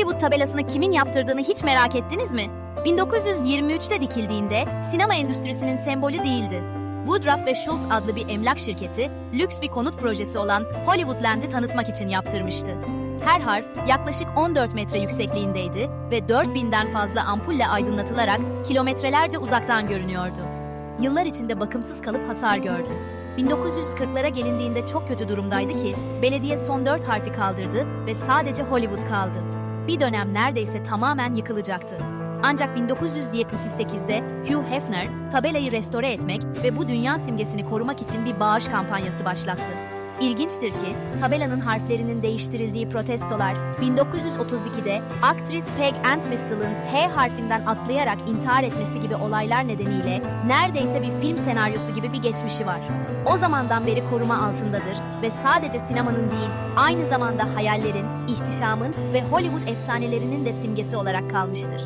Hollywood tabelasını kimin yaptırdığını hiç merak ettiniz mi? 1923'te dikildiğinde sinema endüstrisinin sembolü değildi. Woodruff ve Schultz adlı bir emlak şirketi, lüks bir konut projesi olan Hollywoodland'i tanıtmak için yaptırmıştı. Her harf yaklaşık 14 metre yüksekliğindeydi ve 4000'den fazla ampulle aydınlatılarak kilometrelerce uzaktan görünüyordu. Yıllar içinde bakımsız kalıp hasar gördü. 1940'lara gelindiğinde çok kötü durumdaydı ki belediye son dört harfi kaldırdı ve sadece Hollywood kaldı. Bir dönem neredeyse tamamen yıkılacaktı. Ancak 1978'de Hugh Hefner tabelayı restore etmek ve bu dünya simgesini korumak için bir bağış kampanyası başlattı. İlginçtir ki tabelanın harflerinin değiştirildiği protestolar 1932'de aktris Peg Entwistle'ın H harfinden atlayarak intihar etmesi gibi olaylar nedeniyle neredeyse bir film senaryosu gibi bir geçmişi var. O zamandan beri koruma altındadır ve sadece sinemanın değil aynı zamanda hayallerin, ihtişamın ve Hollywood efsanelerinin de simgesi olarak kalmıştır.